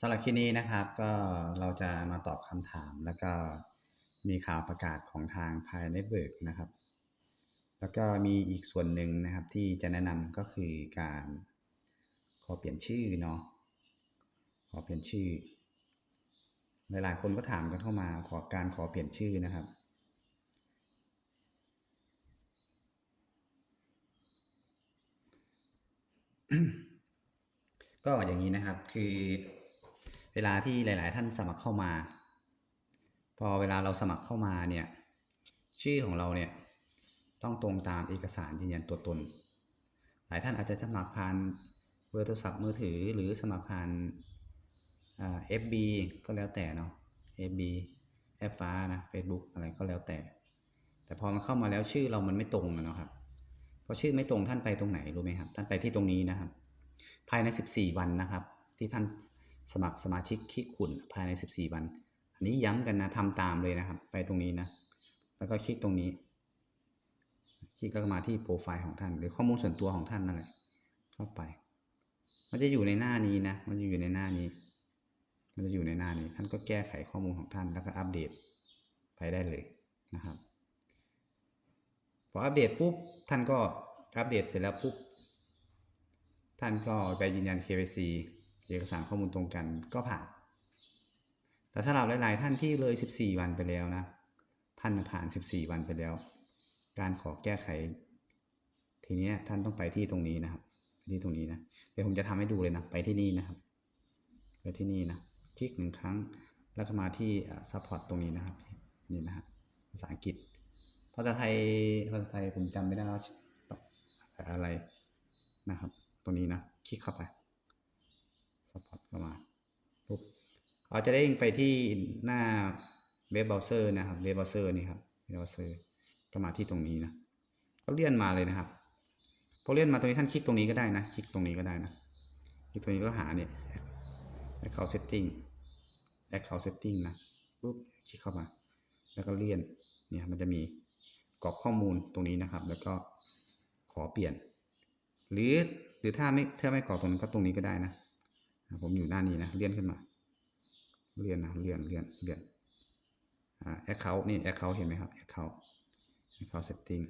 สำหรับคลิปนี้นะครับก็เราจะมาตอบคำถามแล้วก็มีข่าวประกาศของทางภายในเบิร์กนะครับ แล้วก็มีอีกส่วนหนึ่งนะครับที่จะแนะนำก็คือการขอเปลี่ยนชื่อเนาะขอเปลี่ยนชื่อ หลายๆ คนก็ถามกันเข้ามาขอการขอเปลี่ยนชื่อนะครับ ก็อย่างนี้นะครับคือเวลาที่หลาย ๆ ท่านสมัครเข้ามา พอเวลาเราสมัครเข้ามาเนี่ยชื่อของเราเนี่ยต้องตรงตามเอกสารยืนยันตัวตน หลายท่านอาจจะสมัครผ่านเบอร์โทรศัพท์มือถือหรือสมัครผ่านเอ่า FB ก็แล้วแต่เนาะ FB แอปฟ้านะ Facebook อะไรก็แล้วแต่ แต่พอมันเข้ามาแล้วชื่อเรามันไม่ตรงเนาะครับ อชื่อไม่ตรงท่านไปตรงไหนรู้ไหมครับ ท่านไปที่ตรงนี้นะครับ ภายใน 14 วันนะครับ ที่ท่านสมัครสมาชิกคลิกขุนภายใน 14 วัน อันนี้ย้ำกันนะทำตามเลยนะครับ ไปตรงนี้นะ แล้วก็คลิกตรงนี้ คลิกแล้วก็มาที่โปรไฟล์ของท่าน หรือข้อมูลส่วนตัวของท่านนั่นแหละเข้าไป มันจะอยู่ในหน้านี้นะ มันจะอยู่ในหน้านี้ มันจะอยู่ในหน้านี้ ท่านก็แก้ไขข้อมูลของท่านแล้วก็อัปเดตไปได้เลยนะครับ พออัปเดตปุ๊บท่านก็อัปเดตเสร็จแล้วปุ๊บท่านก็ไปยืนยัน KYC เอกสารข้อมูลตรงกันก็ผ่าน แต่สำหรับหลาย ๆ ท่านที่เลย 14 วันไปแล้วนะ ท่านผ่าน 14 วันไปแล้ว การขอแก้ไข ทีนี้ท่านต้องไปที่ตรงนี้นะครับที่ตรงนี้นะ เดี๋ยวผมจะทำให้ดูเลยนะ ไปที่นี่นะครับ ไปที่นี่นะ คลิกหนึ่งครั้ง แล้วก็มาที่ซัพพอร์ตตรงนี้นะครับ นี่นะครับภาษาอังกฤษ ภาษาไทยภาษาไทยผมจำไม่ได้ว่าอะไรนะครับตรงนี้นะ คลิกเข้าไปซัพพอร์ตเข้ามาปุ๊บเขาจะได้ยิงไปที่หน้าเว็บเบราว์เซอร์นะครับ เว็บเบราว์เซอร์นี่ครับ เว็บเบราว์เซอร์ก็มาที่ตรงนี้นะ ก็เลื่อนมาเลยนะครับ พอเลื่อนมาตรงนี้ท่านคลิกตรงนี้ก็ได้นะ คลิกตรงนี้ก็ได้นะ คลิกตรงนี้ก็หาเนี่ย account setting account setting นะปุ๊บ คลิกเข้ามา แล้วก็เลื่อน เนี่ยมันจะมี กรอกข้อมูลตรงนี้นะครับ แล้วก็ขอเปลี่ยน หรือหรือถ้าไม่ถ้าไม่กรอกตรงนั้นก็ตรงนี้ก็ได้นะ ผมอยู่หน้านี้นะเลื่อนขึ้นมาเลื่อนนะเลื่อนเลื่อนเลื่อนอ่า account นี่ account เห็นไหมครับ account account setting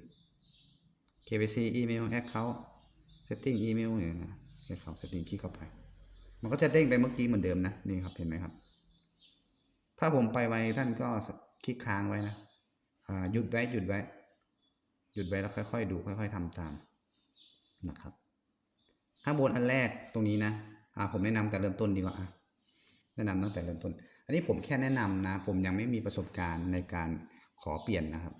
KBC email account setting email เนี่ยนะ account setting คลิกเข้าไป มันก็จะเด้งไปเมื่อกี้เหมือนเดิมนะนี่ครับเห็นไหมครับ ถ้าผมไปไวท่านก็คลิกค้างไว้นะอ่าหยุดไว้หยุดไว้ หยุดไว้แล้วค่อยๆ ดูค่อย ๆทำตามนะครับ ข้างบนอันแรกตรงนี้นะอ่าผมแนะนำแต่เริ่มต้นดีกว่าอะแนะนำตั้งแต่เริ่มต้น อันนี้ผมแค่แนะนำนะ ผมยังไม่มีประสบการณ์ในการขอเปลี่ยนนะครับ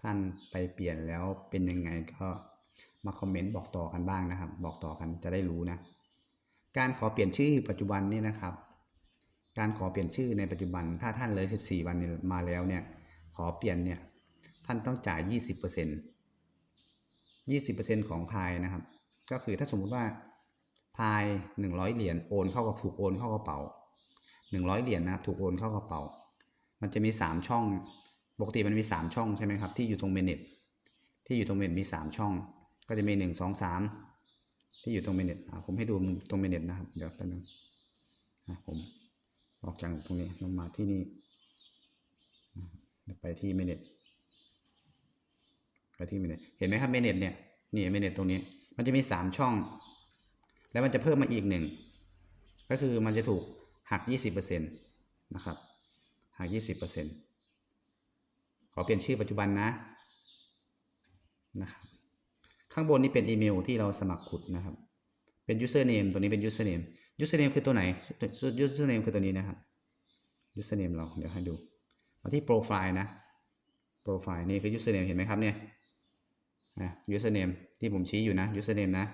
ท่านไปเปลี่ยนแล้วเป็นยังไงก็มาคอมเมนต์บอกต่อกันบ้างนะครับ บอกต่อกันจะได้รู้นะ การขอเปลี่ยนชื่อปัจจุบันนี่นะครับ การขอเปลี่ยนชื่อในปัจจุบัน ถ้าท่านเลย 14 วันมาแล้วเนี่ย ขอเปลี่ยนเนี่ย ท่านต้องจ่าย 20% 20%ของพายนะครับ ก็คือถ้าสมมุติว่าพาย 100 เหรียญโอนเข้ากับถูกโอนเข้ากระเป๋า 100 เหรียญนะครับถูกโอนเข้ากระเป๋า มันจะมี 3 ช่อง ปกติมันมี 3 ช่องใช่ไหมครับ ที่อยู่ตรงเมเน็ตที่อยู่ตรงเมเน็ตมี 3 ช่อง ก็จะมี 1 2 3 ที่อยู่ตรงเมเน็ตผมให้ดูตรงเมเน็ตนะครับ เดี๋ยวแป๊บนึงผมออกจากตรงนี้ลงมาที่นี่ ไปที่เมเน็ต ไปที่เมเน็ตเห็นไหมครับเมเน็ตเนี่ยนี่เมเน็ตตรงนี้ มันจะมี 3 ช่อง แล้วมันจะเพิ่มมาอีกหนึ่งก็คือมันจะถูกหัก 20%นะครับหัก 20%ขอเปลี่ยนชื่อปัจจุบันนะนะครับข้างบนนี่เป็นอีเมลที่เราสมัครขุดนะครับ เป็น username ตัวนี้เป็น username username คือตัวไหน username คือตัวนี้นะครับ username เราเดี๋ยวให้ดูมาที่โปรไฟล์นะโปรไฟล์นี่คือ username เห็นไหมครับเนี่ย นะ username ที่ผมชี้อยู่นะ username นะ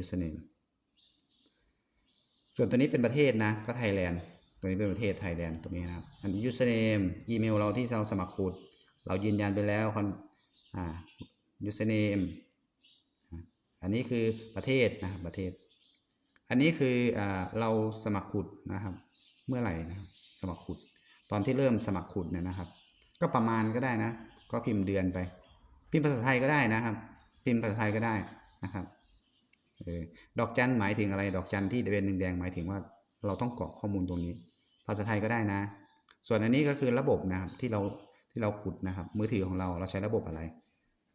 username ส่วนตัวนี้เป็นประเทศนะ ก็ไทยแลนด์ตัวนี้เป็นประเทศไทยแลนด์ตรงนี้นะครับ อันนี้ username อีเมลเราที่เราสมัครขุดเรายืนยันไปแล้วคอนอ่า username อันนี้คือประเทศนะครับประเทศ อันนี้คืออ่าเราสมัครขุดนะครับ เมื่อไหร่นะครับสมัครขุด ตอนที่เริ่มสมัครขุดเนี่ยนะครับ ก็ประมาณก็ได้นะ ก็พิมพ์เดือนไป พิมพ์ภาษาไทยก็ได้นะครับ พิมพ์ภาษาไทยก็ได้นะครับอดอกจันหมายถึงอะไร ดอกจันที่เป็นแดงหมายถึงว่าเราต้องกรอกข้อมูลตรงนี้ ภาษาไทยก็ได้นะ ส่วนอันนี้ก็คือระบบนะครับที่เราที่เราขุดนะครับ มือถือของเราเราใช้ระบบอะไร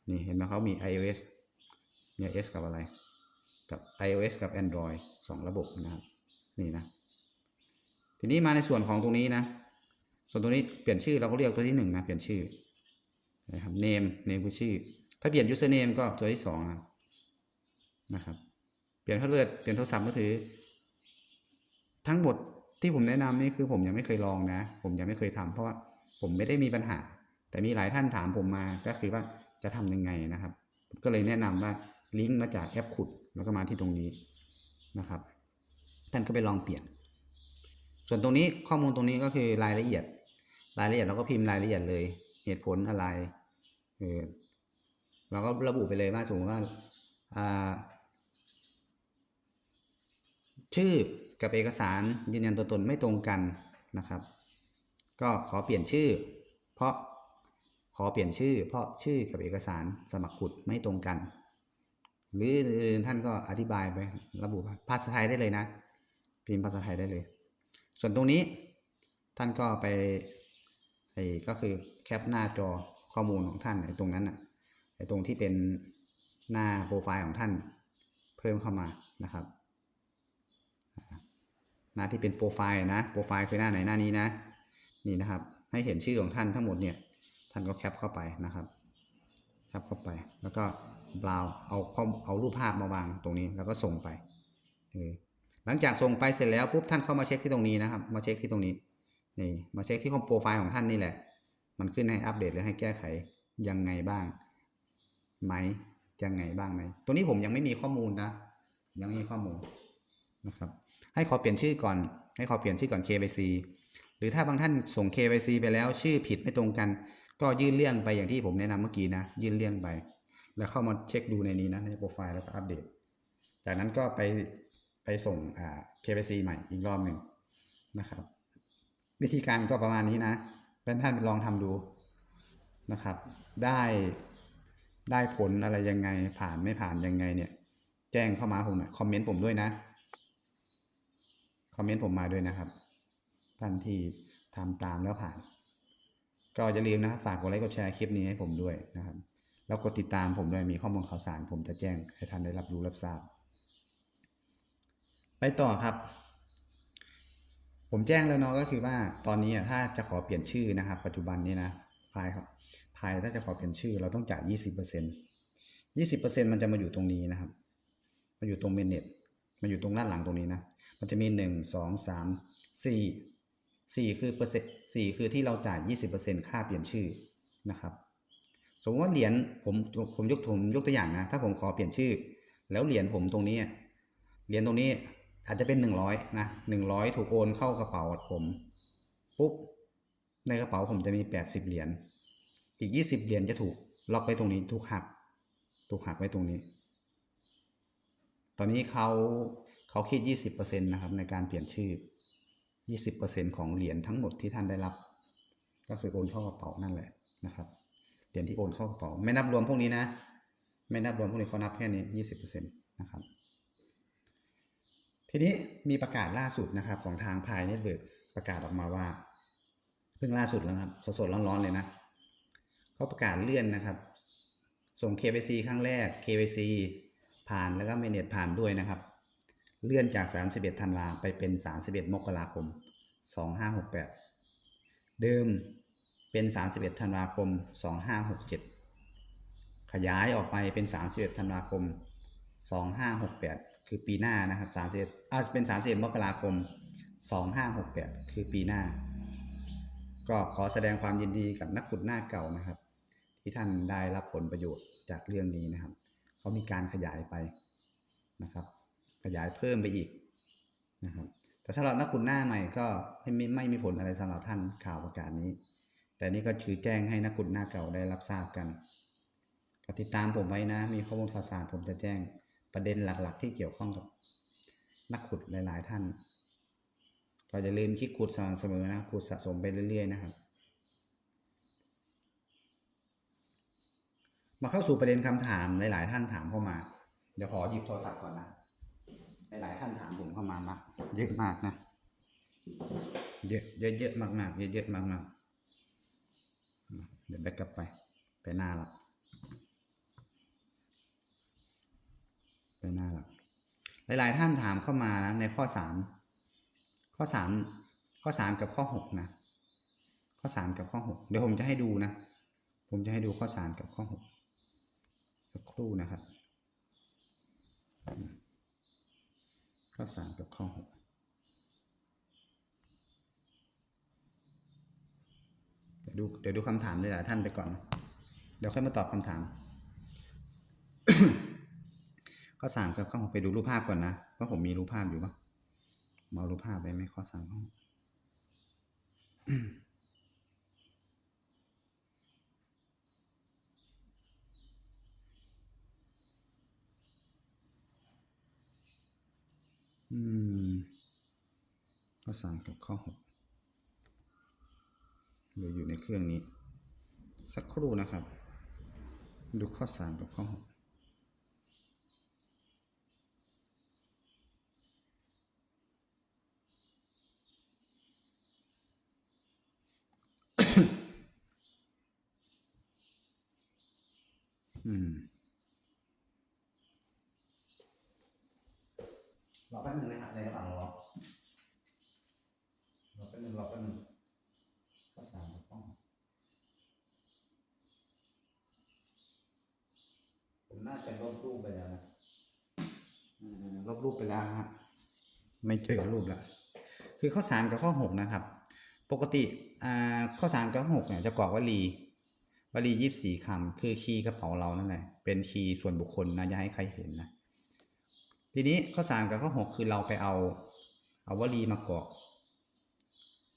นี่เห็นไหมเขามี iOS มี iOS กับอะไร กับ iOS กับ Android สองระบบนะครับ นี่นะ ทีนี้มาในส่วนของตรงนี้นะ ส่วนตรงนี้เปลี่ยนชื่อเราก็เรียกตัวที่หนึ่งนะ เปลี่ยนชื่อ นะครับ name name คือชื่อ ถ้าเปลี่ยน username ก็ตัวที่สองนะครับ เปลี่ยนพาสเวิร์ดเปลี่ยนโทรศัพท์มือถือ ทั้งหมดที่ผมแนะนำนี่คือผมยังไม่เคยลองนะ ผมยังไม่เคยทำเพราะว่าผมไม่ได้มีปัญหา แต่มีหลายท่านถามผมมาก็คือว่าจะทำยังไงนะครับ ก็เลยแนะนำว่าลิงก์มาจากแอปขุดแล้วก็มาที่ตรงนี้นะครับ ท่านก็ไปลองเปลี่ยน ส่วนตรงนี้ข้อมูลตรงนี้ก็คือรายละเอียด รายละเอียดเราก็พิมพ์รายละเอียดเลย เหตุผลอะไรเออเราก็ระบุไปเลยว่าสมมติว่าอ่าชื่อกับเอกสารยืนยันตัวตนไม่ตรงกันนะครับ ก็ขอเปลี่ยนชื่อ เพราะขอเปลี่ยนชื่อ เพราะชื่อกับเอกสารสมัครขุดไม่ตรงกัน หรือท่านก็อธิบายไประบุภาษาไทยได้เลยนะพิมพ์ภาษาไทยได้เลย ส่วนตรงนี้ท่านก็ไป ไอ้ก็คือแคปหน้าจอข้อมูลของท่านไอ้ตรงนั้นน่ะไอ้ตรงที่เป็นหน้าโปรไฟล์ของท่านเพิ่มเข้ามานะครับหน้าที่เป็นโปรไฟล์นะโปรไฟล์คือหน้าไหนหน้านี้นะนี่นะครับ ให้เห็นชื่อของท่านทั้งหมดเนี่ยท่านก็แคปเข้าไปนะครับแคปเข้าไปแล้วก็บราวเอาข้อเอารูปภาพมาวางตรงนี้แล้วก็ส่งไปหลังจากส่งไปเสร็จแล้วปุ๊บท่านเข้ามาเช็คที่ตรงนี้นะครับ มาเช็คที่ตรงนี้ นี่มาเช็คที่คอมโปรไฟล์ของท่านนี่แหละ มันขึ้นให้อัปเดตหรือให้แก้ไขยังไงบ้างไหมยังไงบ้างไหมตัวนี้ผมยังไม่มีข้อมูลนะ ยังไม่มีข้อมูลนะครับ ให้ขอเปลี่ยนชื่อก่อน ให้ขอเปลี่ยนชื่อก่อน KYC หรือถ้าบางท่านส่ง KYC ไปแล้วชื่อผิดไม่ตรงกัน ก็ยื่นเรื่องไปอย่างที่ผมแนะนำเมื่อกี้นะ ยื่นเรื่องไป แล้วเข้ามาเช็คดูในนี้นะในโปรไฟล์แล้วก็อัปเดต จากนั้นก็ไปไปส่งอ่า KYC ใหม่อีกรอบหนึ่งนะครับ วิธีการก็ประมาณนี้นะเป็นท่านลองทำดูนะครับ ได้ได้ผลอะไรยังไงผ่านไม่ผ่านยังไงเนี่ย แจ้งเข้ามาผมหน่อยคอมเมนต์ผมด้วยนะคอมเมนต์ผมมาด้วยนะครับท่านที่ทำตามแล้วผ่าน ก็อย่าลืมนะครับฝากกดไลค์กดแชร์คลิปนี้ให้ผมด้วยนะครับ แล้วกดติดตามผมด้วยมีข้อมูลข่าวสาร ผมจะแจ้งให้ท่านได้รับรู้รับทราบ ไปต่อครับ ผมแจ้งแล้วเนาะก็คือว่าตอนนี้อะถ้าจะขอเปลี่ยนชื่อนะครับ ปัจจุบันนี้นะภายครับภายถ้าจะขอเปลี่ยนชื่อเราต้องจ่ายยี่สิบเปอร์เซ็นต์ยี่สิบเปอร์เซ็นต์มันจะมาอยู่ตรงนี้นะครับมาอยู่ตรงเมนเน็ตมาอยู่ตรงด้านหลังตรงนี้นะ มันจะมีหนึ่งสองสามสี่สี่คือเปอร์เซ็นต์สี่คือที่เราจ่ายยี่สิบเปอร์เซ็นต์ค่าเปลี่ยนชื่อนะครับ สมมติว่าเหรียญผมผมยกผมยกตัวอย่างนะ ถ้าผมขอเปลี่ยนชื่อ แล้วเหรียญผมตรงนี้เหรียญตรงนี้ อาจจะเป็นหนึ่งร้อยนะหนึ่งร้อยถูกโอนเข้ากระเป๋าผมปุ๊บในกระเป๋าผมจะมีแปดสิบเหรียญอีกยี่สิบเหรียญจะถูกล็อกไว้ตรงนี้ถูกหัก ถูกหักไว้ตรงนี้ ตอนนี้เขาเขาคิดยี่สิบเปอร์เซ็นต์นะครับในการเปลี่ยนชื่อยี่สิบเปอร์เซ็นต์ของเหรียญทั้งหมดที่ท่านได้รับ ก็คือโอนเข้ากระเป๋านั่นแหละนะครับเหรียญที่โอนเข้ากระเป๋า ไม่นับรวมพวกนี้นะ ไม่นับรวมพวกนี้เขานับแค่นี้ยี่สิบเปอร์เซ็นต์นะครับ ทีนี้มีประกาศล่าสุดนะครับของทางพายเน็ตเวิร์กประกาศออกมาว่า เพิ่งล่าสุดแล้วครับสดๆร้อนๆเลยนะเขาประกาศเลื่อนนะครับ ส่ง KYC ครั้งแรก KYC ผ่านแล้วก็เมเนจผ่านด้วยนะครับ เลื่อนจาก 31 ธันวาไปเป็น 31 มกราคม 2568 เดิมเป็น 31 ธันวาคม 2567 ขยายออกไปเป็น 31 ธันวาคม 2568 คือปีหน้านะครับ31อ่าเป็น31มสิบมกราคม2568คือปีหน้า ก็ขอแสดงความยินดีกับนักขุดหน้าเก่านะครับ ที่ท่านได้รับผลประโยชน์จากเรื่องนี้นะครับเขามีการขยายไปนะครับ ขยายเพิ่มไปอีกนะครับแต่สำหรับนักขุดหน้าใหม่ก็ไม่ไม่ไม่มีผลอะไรสำหรับท่านข่าวประกาศนี้ แต่นี่ก็คือแจ้งให้นักขุดหน้าเก่าได้รับทราบกันก็ติดตามผมไว้นะ มีข้อมูลข่าวสารผมจะแจ้ง ประเด็นหลักๆ ที่เกี่ยวข้องกับนักขุดหลาย ๆ ท่านก็อย่าลืมคิดขุดสม่ำเสมอนะขุดสะสมไปเรื่อยๆนะครับ มาเข้าสู่ประเด็นคำถามหลาย ๆ ท่านถามเข้ามา เดี๋ยวขอหยิบโทรศัพท์ก่อนนะหลายๆท่านถามผมเข้ามามากเยอะมากนะเยอะเยอะเยอะมากมากเยอะเยอะมากมากเดี๋ยวแบกกลับไปไปหน้าละ ไปหน้าละหลายๆท่านถามเข้ามานะในข้อสามข้อสามข้อสามกับข้อหกนะ ข้อสามกับข้อหกเดี๋ยวผมจะให้ดูนะ ผมจะให้ดูข้อสามกับข้อหกสักครู่นะครับ ข้อสามกับข้อหกเดี๋ยวดูเดี๋ยวดูคำถามหลายๆท่านไปก่อน เดี๋ยวค่อยมาตอบคำถาม ข้อสามกับข้อหกไปดูรูปภาพก่อนนะว่าผมมีรูปภาพอยู่ปะมาเอารูปภาพไปไหมข้อสามข้อหกอืมข้อสามกับข้อหกเหลืออยู่ในเครื่องนี้ สักครู่นะครับ ดูข้อสามกับข้อหก อืม รอแป๊บนึงนะครับในระหว่างรอ รอแป๊บนึงรอแป๊บนึงข้อสามกับข้อหกผมน่าจะลบรูปไปแล้วนะอืมลบรูปไปแล้วนะครับ ไม่เจอรูปแล้วคือข้อสามกับข้อหกนะครับ ปกติอ่าข้อสามกับข้อหกเนี่ยจะกรอกวลีวลียี่สิบสี่คำคือคีย์กระเป๋าเรานั่นแหละเป็นคีย์ส่วนบุคคลนะอย่าให้ใครเห็นนะทีนี้ข้อสามกับข้อหกคือเราไปเอาเอาวลีมากรอก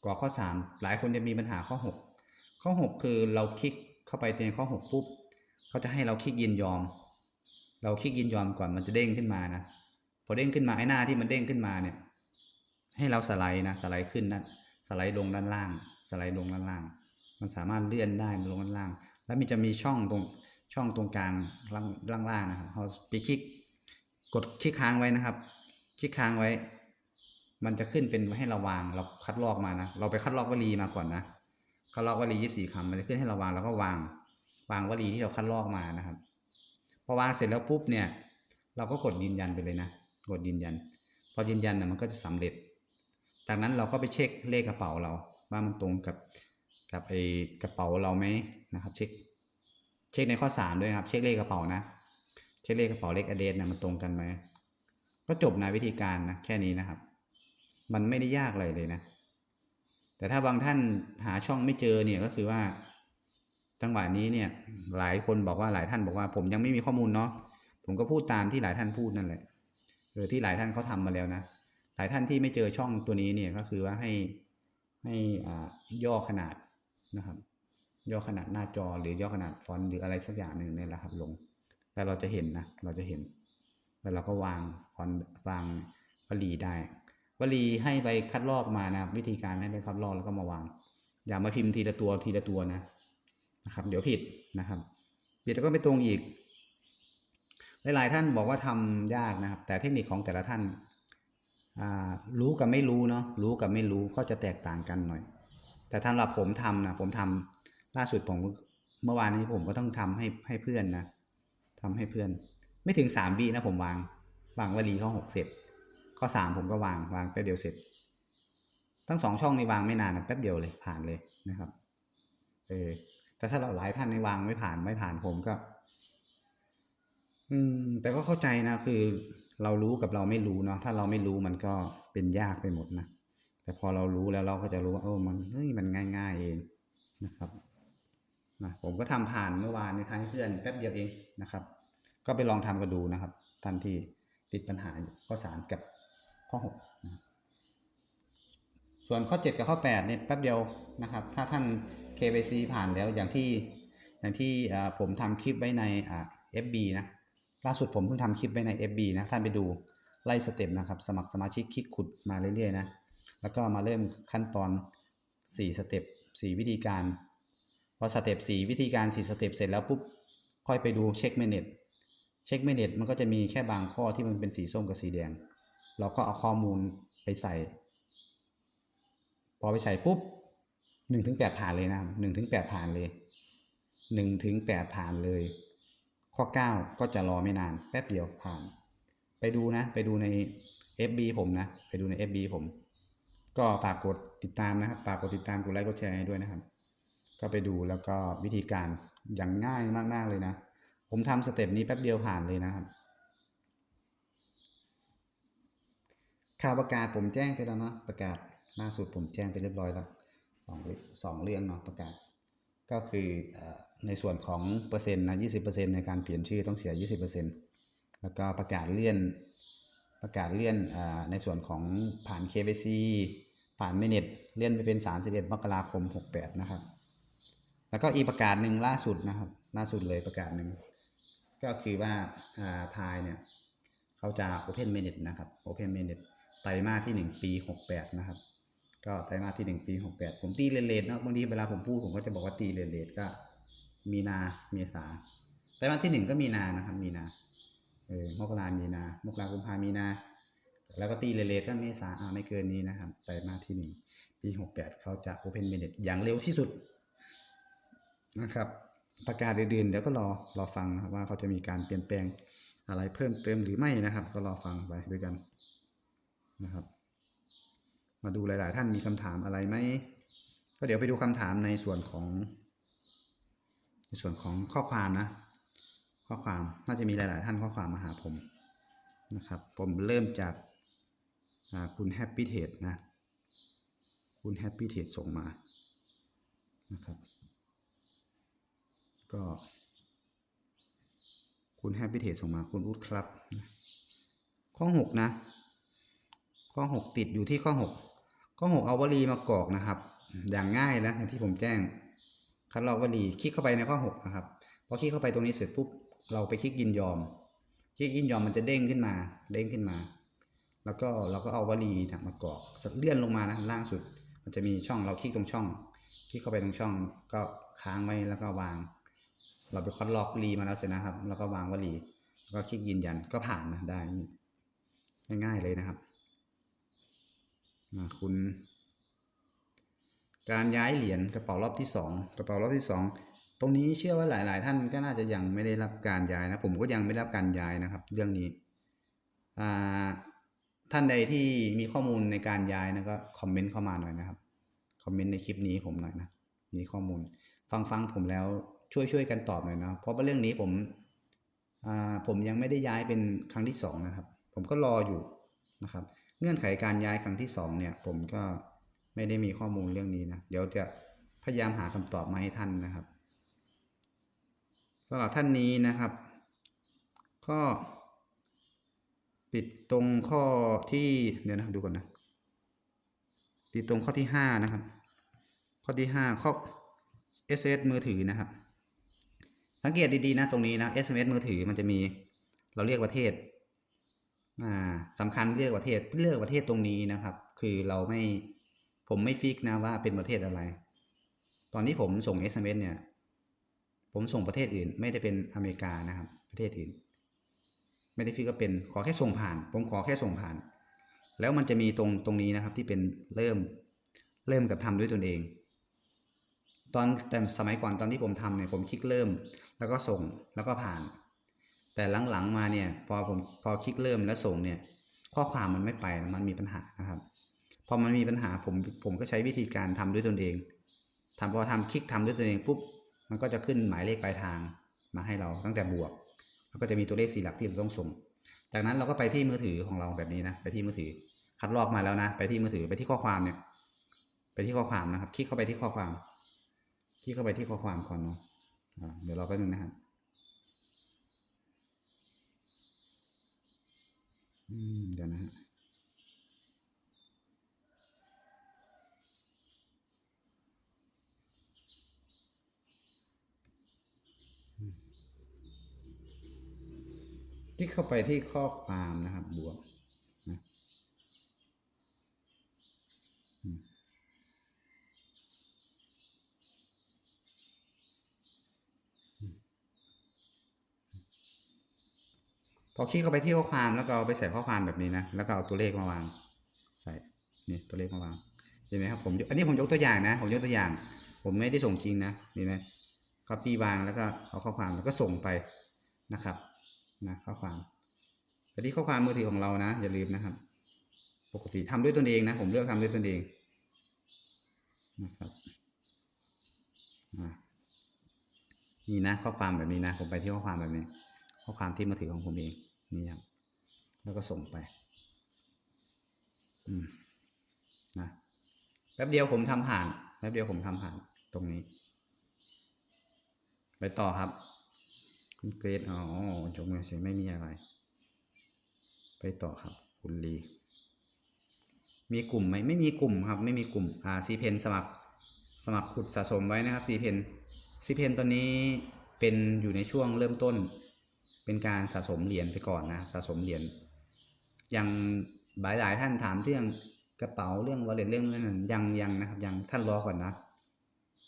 กรอกข้อสามหลายคนจะมีปัญหาข้อหกข้อหกคือเราคลิกเข้าไปในข้อหกปุ๊บเขาจะให้เราคลิกยินยอม เราคลิกยินยอมก่อนมันจะเด้งขึ้นมานะ พอเด้งขึ้นมาไอ้หน้าที่มันเด้งขึ้นมาเนี่ย ให้เราสไลด์นะสไลด์ขึ้นนะสไลด์ลงด้านล่าง สไลด์ลงด้านล่าง มันสามารถเลื่อนได้ลงด้านล่าง แล้วมันจะมีช่องตรงช่องตรงกลางล่างล่างๆนะครับเราไปคลิกกดคลิกค้างไว้นะครับ คลิกค้างไว้ มันจะขึ้นเป็นให้เราวางเราคัดลอกมานะเราไปคัดลอกวลีมาก่อนนะคัดลอกวลียี่สี่คำมันจะขึ้นให้เราวางแล้วก็วางวางวลีที่เราคัดลอกมานะครับพอวางเสร็จแล้วปุ๊บเนี่ย เราก็กดยืนยันไปเลยนะ กดยืนยัน พอยืนยันเนี่ยมันก็จะสำเร็จ จากนั้นเราก็ไปเช็คเลขกระเป๋าเรา ว่ามันตรงกับกับไอ้กระเป๋าเราไหมนะครับ เช็คเช็คในข้อสามด้วยครับ เช็คเลขกระเป๋านะ เช็คเลขกระเป๋าเลขอเดสนะมันตรงกันไหมก็จบนะวิธีการนะแค่นี้นะครับ มันไม่ได้ยากอะไรเลยนะ แต่ถ้าบางท่านหาช่องไม่เจอเนี่ยก็คือว่าจังหวะนี้เนี่ยหลายคนบอกว่าหลายท่านบอกว่า ผมยังไม่มีข้อมูลเนาะผมก็พูดตามที่หลายท่านพูดนั่นแหละ เออที่หลายท่านเขาทำมาแล้วนะ หลายท่านที่ไม่เจอช่องตัวนี้เนี่ยก็คือว่าให้ให้อ่าย่อขนาดนะครับ ย่อขนาดหน้าจอหรือย่อขนาดฟอนต์หรืออะไรสักอย่างหนึ่งเนี่ยแหละครับลงแล้วเราจะเห็นนะเราจะเห็น แล้วเราก็วางฟอนต์วางวลีได้วลีให้ไปคัดลอกมานะครับ วิธีการให้ไปคัดลอกแล้วก็มาวาง อย่ามาพิมพ์ทีละตัวทีละตัวนะนะครับ เดี๋ยวผิดนะครับผิดแล้วก็ไม่ตรงอีก หลายๆท่านบอกว่าทำยากนะครับ แต่เทคนิคของแต่ละท่านอ่ารู้กับไม่รู้เนาะรู้กับไม่รู้ก็จะแตกต่างกันหน่อย แต่สำหรับผมทำนะผมทำล่าสุดผมเมื่อวานนี้ผมก็ต้องทำให้ให้เพื่อนนะทำให้เพื่อน ไม่ถึงสามวินะผมวางวางวลีข้อหกเสร็จข้อสามผมก็วางวางแป๊บเดียวเสร็จ ทั้งสองช่องนี่วางไม่นานนะแป๊บเดียวเลยผ่านเลยนะครับเออแต่ถ้าเราหลายท่านในวางไม่ผ่านไม่ผ่านผมก็ อืม แต่ก็เข้าใจนะ คือเรารู้กับเราไม่รู้เนาะถ้าเราไม่รู้มันก็เป็นยากไปหมดนะ แต่พอเรารู้แล้วเราก็จะรู้ว่าเออมันเฮ้ยมันง่าย ๆเองนะครับนะผมก็ทำผ่านเมื่อวานในทางเพื่อนแป๊บเดียวเองนะครับ ก็ไปลองทำกันดูนะครับท่านที่ติดปัญหาข้อสามกับข้อหกนะส่วนข้อเจ็ดกับข้อแปดเนี่ยแป๊บเดียวนะครับ ถ้าท่าน KYC ผ่านแล้วอย่างที่อย่างที่อ่าผมทำคลิปไว้ในอ่า FB นะ ล่าสุดผมเพิ่งทำคลิปไว้ใน FB นะท่านไปดูไล่สเต็ปนะครับสมัครสมาชิกคลิกขุดมาเรื่อยๆนะแล้วก็มาเริ่มขั้นตอน 4 สเต็ป4วิธีการพอสเต็ป4วิธีการ 4 สเต็ปเสร็จแล้วปุ๊บค่อยไปดูเช็คเมเนตเช็คเมเนตมันก็จะมีแค่บางข้อที่มันเป็นสีส้มกับสีแดง เราก็เอาข้อมูลไปใส่ พอไปใส่ปุ๊บหนึ่งถึงแปดผ่านเลยนะหนึ่งถึงแปดผ่านเลยหนึ่งถึงแปดผ่านเลย ข้อเก้าก็จะรอไม่นานแป๊บเดียวผ่าน ไปดูนะ ไปดูใน FB ผมนะ ไปดูใน FB ผม ก็ฝากกดติดตามนะครับฝากกดติดตามกดไลค์กดแชร์ให้ด้วยนะครับ ก็ไปดูแล้วก็วิธีการอย่างง่ายมาก ๆ เลยนะ ผมทำสเต็ปนี้แป๊บเดียวผ่านเลยนะครับข่าวประกาศผมแจ้งไปแล้วเนาะประกาศล่าสุดผมแจ้งไปเรียบร้อยแล้วสองสองเรื่องเนาะประกาศ ก็คือในส่วนของเปอร์เซ็นต์นะยี่สิบเปอร์เซ็นต์ในการเปลี่ยนชื่อต้องเสียยี่สิบเปอร์เซ็นต์แล้วก็ประกาศเลื่อนประกาศเลื่อนอในส่วนของผ่าน KBC ผ่านเมเน็ตเลื่อนไปเป็น 31 มกราคม 68 นะครับ แล้วก็อีกประกาศหนึ่งล่าสุดนะครับ ล่าสุดเลยประกาศหนึ่งก็คือว่าอ่าพายเนี่ยเขาจะ Open m a n a g e นะครับ Open m a n a g e ไตรมาสที่ 1 ปี 68 นะครับ ก็ไตรมาสที่1ปี68ผมตีเลนๆนะบางทีเวลาผมพูดผมก็จะบอกว่าตีเลนๆก็ มีนาเมษาไตรมาสที่1ก็มีนานะครับ มีนาเออมกรามีนามกรากุมภามีนา แล้วก็ตีเลทๆก็เมษาอ่าไม่เกินนี้นะครับไตรมาสที่หนึ่งปีหกแปดเขาจะ Open m a n a g e อย่างเร็วที่สุดนะครับประกาศอื่นเดี๋ยวก็รอรอฟังนะครับว่าเขาจะมีการเปลี่ยนแปลงอะไรเพิ่มเติมหรือไม่นะครับ ก็รอฟังไปด้วยกันนะครับ มาดูหลาย ๆ ท่านมีคำถามอะไรไหมก็เดี๋ยวไปดูคำถามในส่วนของ ในส่วนของข้อความนะ ข้อความน่าจะมีหลาย ๆ ท่านข้อความมาหาผมนะครับ ผมเริ่มจากคุณแฮปปี้เทดนะ คุณแฮปปี้เทดส่งมานะครับ ก็คุณแฮปปี้เทดส่งมาคุณอุดครับ ข้อหกนะ ข้อหกติดอยู่ที่ข้อหก ข้อหกเอาวลีมากรอกนะครับ อย่างง่ายนะอย่างที่ผมแจ้ง คัดลอกวลีคลิกเข้าไปในข้อหกนะครับพอคลิกเข้าไปตรงนี้เสร็จปุ๊บเราไปคลิกยินยอม คลิกยินยอมมันจะเด้งขึ้นมา เด้งขึ้นมา แล้วก็เราก็เอาวลีนะมากรอกเลื่อนลงมานะล่างสุด มันจะมีช่องเราคลิกตรงช่อง คลิกเข้าไปตรงช่อง ก็ค้างไว้แล้วก็วาง เราไปคัดลอกวลีมาแล้วเสร็จนะครับ แล้วก็วางวลีแล้วก็คลิกยืนยันก็ผ่านนะได้ง่ายๆเลยนะครับ คุณ การย้ายเหรียญกระเป๋ารอบที่สองกระเป๋ารอบที่สองตรงนี้เชื่อว่าหลาย ๆ ท่านก็น่าจะยังไม่ได้รับการย้ายนะ ผมก็ยังไม่ได้รับการย้ายนะครับ เรื่องนี้ท่านใดที่มีข้อมูลในการย้ายนะก็คอมเมนต์เข้ามาหน่อยนะครับคอมเมนต์ในคลิปนี้ผมหน่อยนะมีข้อมูล ฟังฟังผมแล้วช่วยช่วยกันตอบหน่อยนะเพราะว่าเรื่องนี้ผมผมยังไม่ได้ย้ายเป็นครั้งที่สองนะครับ ผมก็รออยู่นะครับ เงื่อนไขการย้ายครั้งที่สองเนี่ยผมก็ไม่ได้มีข้อมูลเรื่องนี้นะ เดี๋ยวจะพยายามหาคำตอบมาให้ท่านนะครับสำหรับท่านนี้นะครับ ก็ติดตรงข้อที่เดี๋ยวนะดูก่อนนะติดตรงข้อที่ห้านะครับ ข้อที่ห้าข้อ SMS มือถือนะครับ สังเกตดีๆนะตรงนี้นะ SMS มือถือมันจะมีเราเรียกประเทศ อ่าสำคัญเลือกประเทศเลือกประเทศตรงนี้นะครับ คือเราไม่ผมไม่ฟิกนะว่าเป็นประเทศอะไร ตอนที่ผมส่ง SMS เนี่ย ผมส่งประเทศอื่น ไม่ได้เป็นอเมริกานะครับ ประเทศอื่น ไม่ได้ฟิกก็เป็นขอแค่ส่งผ่าน ผมขอแค่ส่งผ่าน แล้วมันจะมีตรงตรงนี้นะครับที่เป็นเริ่มเริ่มกับทำด้วยตนเอง ตอนแต่สมัยก่อนตอนที่ผมทำเนี่ยผมคลิกเริ่ม แล้วก็ส่งแล้วก็ผ่าน แต่หลังๆมาเนี่ยพอผมพอคลิกเริ่มแล้วส่งเนี่ยข้อความมันไม่ไปมันมีปัญหานะครับพอมันมีปัญหาผมผมก็ใช้วิธีการทำด้วยตนเองทำพอทำคลิกทำด้วยตนเองปุ๊บมันก็จะขึ้นหมายเลขปลายทางมาให้เราตั้งแต่บวกแล้วก็จะมีตัวเลขสี่หลักที่เราต้องส่ง จากนั้นเราก็ไปที่มือถือของเราแบบนี้นะไปที่มือถือ คัดลอกมาแล้วนะไปที่มือถือไปที่ข้อความเนี่ยไปที่ข้อความนะครับ คลิกเข้าไปที่ข้อความ คลิกเข้าไปที่ข้อความก่อนเนาะเดี๋ยวรอแป๊บนึงนะครับ อืม เดี๋ยวนะฮะคลิกเข้าไปที่ข้อความนะครับบวกนะอืม พอคลิกเข้าไปที่ข้อความแล้วก็เอาไปใส่ข้อความแบบนี้นะ แล้วก็เอาตัวเลขมาวาง ใส่นี่ตัวเลขมาวางเห็นไหมครับผมอันนี้ผมยกตัวอย่างนะ ผมยกตัวอย่าง ผมไม่ได้ส่งจริงนะนี่นะก็พี่วางแล้วก็เอาข้อความแล้วก็ส่งไปนะครับนะข้อความไปที่ข้อความมือถือของเรานะอย่าลืมนะครับ ปกติทำด้วยตนเองนะ ผมเลือกทำด้วยตนเองนะครับอ่านี่นะข้อความแบบนี้นะ ผมไปที่ข้อความแบบนี้ ข้อความที่มือถือของผมเอง นี่ครับแล้วก็ส่งไปอืมนะแป๊บเดียวผมทำผ่านแป๊บเดียวผมทำผ่านตรงนี้ ไปต่อครับคุณเกรดอ๋อจงมือเฉยไม่มีอะไร ไปต่อครับ คุณลี มีกลุ่มไหมไม่มีกลุ่มครับ ไม่มีกลุ่มอ่าซีเพนสมัครสมัครขุดสะสมไว้นะครับซีเพนซีเพนตัวนี้เป็นอยู่ในช่วงเริ่มต้น เป็นการสะสมเหรียญไปก่อนนะสะสมเหรียญยังหลายหลายท่านถามเรื่องกระเป๋าเรื่องวอลเล็ตเรื่องนั้นยังยังนะครับยังท่านรอก่อนนะ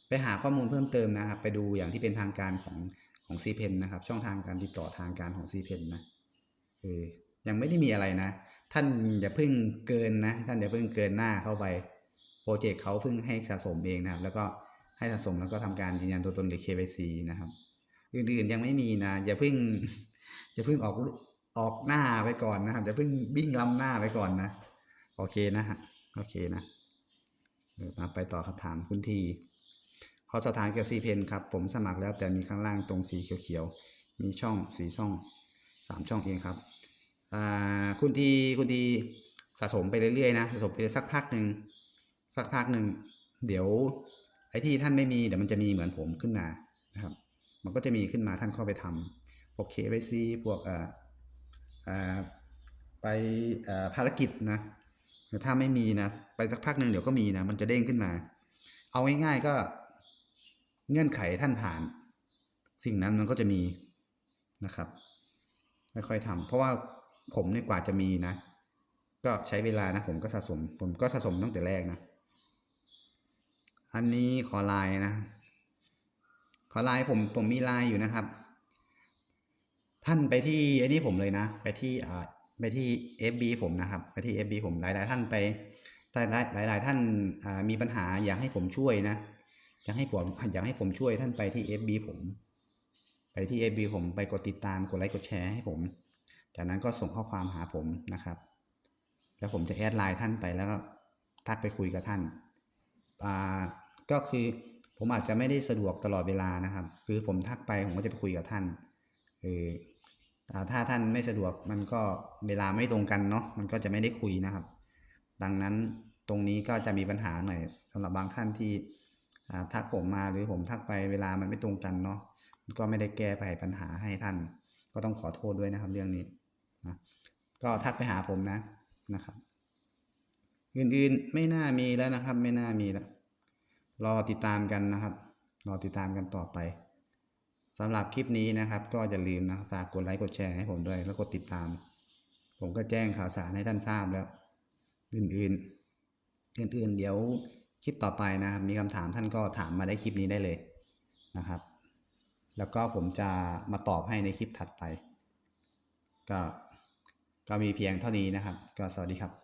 ไปหาข้อมูลเพิ่มเติมนะครับ ไปดูอย่างที่เป็นทางการของของซีเพนนะครับ ช่องทางการติดต่อทางการของซีเพนนะเออยังไม่ได้มีอะไรนะ ท่านอย่าเพิ่งเกินนะ ท่านอย่าเพิ่งเกินหน้าเข้าไปโปรเจกต์เขาเพิ่งให้สะสมเองนะครับ แล้วก็ให้สะสมแล้วก็ทำการยืนยันตัวตนหรือ KYC นะครับ อื่นๆยังไม่มีนะ อย่าเพิ่ง อย่าเพิ่งออกออกหน้าไปก่อนนะครับอย่าเพิ่งบิ้งล้ำหน้าไปก่อนนะ โอเคนะฮะโอเคนะมาไปต่อคำถามคุณทีขอสถามเกี่ยวซีเพนครับผมสมัครแล้วแต่มีข้างล่างตรงสีเขียวๆ มีช่องสีช่องสามช่องเองครับอ่าคุณทีคุณทีสะสมไปเรื่อยๆนะสะสมไปสักพักหนึ่งสักพักหนึ่งเดี๋ยวไอ้ที่ท่านไม่มีเดี๋ยวมันจะมีเหมือนผมขึ้นมานะครับ มันก็จะมีขึ้นมาท่านเข้าไปทำพ วก KYC พวกอ่อเอ่อไปอ่อภารกิจนะแต่ถ้าไม่มีนะ ไปสักพักหนึ่งเดี๋ยวก็มีนะ มันจะเด้งขึ้นมา เอาง่ายๆก็เงื่อนไขท่านผ่าน สิ่งนั้นมันก็จะมีนะครับค่อยๆทำเพราะว่าผมเนี่ยกว่าจะมีนะ ก็ใช้เวลานะผมก็สะสม ผมก็สะสมตั้งแต่แรกนะ อันนี้ขอไลน์นะ ขอไลน์ผมผมมีไลน์อยู่นะครับ ท่านไปที่ไอ้นี่ผมเลยนะ ไปที่อ่าไปที่ FB ผมนะครับ ไปที่ FB ผมหลายหลายๆท่านไปหลายหลายหลายหลายท่านอ่ามีปัญหาอยากให้ผมช่วยนะอยากให้ผมอยากให้ผมช่วยท่านไปที่ FB ผม ไปที่ FB ผมไปกดติดตามกดไลค์กดแชร์ให้ผม จากนั้นก็ส่งข้อความหาผมนะครับ แล้วผมจะแอดไลน์ท่านไปแล้วก็ทักไปคุยกับท่านอ่าก็คือผมอาจจะไม่ได้สะดวกตลอดเวลานะครับ คือผมทักไปผมก็จะไปคุยกับท่านเออ ถ้าท่านไม่สะดวกมันก็เวลาไม่ตรงกันเนาะมันก็จะไม่ได้คุยนะครับ ดังนั้นตรงนี้ก็จะมีปัญหาหน่อยสำหรับบางท่านที่ทักผมมาหรือผมทักไปเวลามันไม่ตรงกันเนาะมันก็ไม่ได้แก้ไขปัญหาให้ท่าน ก็ต้องขอโทษด้วยนะครับเรื่องนี้นะก็ทักไปหาผมนะนะครับ อื่นๆไม่น่ามีแล้วนะครับ ไม่น่ามีแล้วรอติดตามกันนะครับ รอติดตามกันต่อไป สำหรับคลิปนี้นะครับ ก็อย่าลืมนะฝากกดไลค์กดแชร์ให้ผมด้วยแล้วกดติดตาม ผมก็แจ้งข่าวสารให้ท่านทราบแล้ว อื่นๆ อื่นๆ เดี๋ยวคลิปต่อไปนะครับ มีคำถามท่านก็ถามมาได้คลิปนี้ได้เลยนะครับ แล้วก็ผมจะมาตอบให้ในคลิปถัดไป ก็ก็มีเพียงเท่านี้นะครับ ก็สวัสดีครับ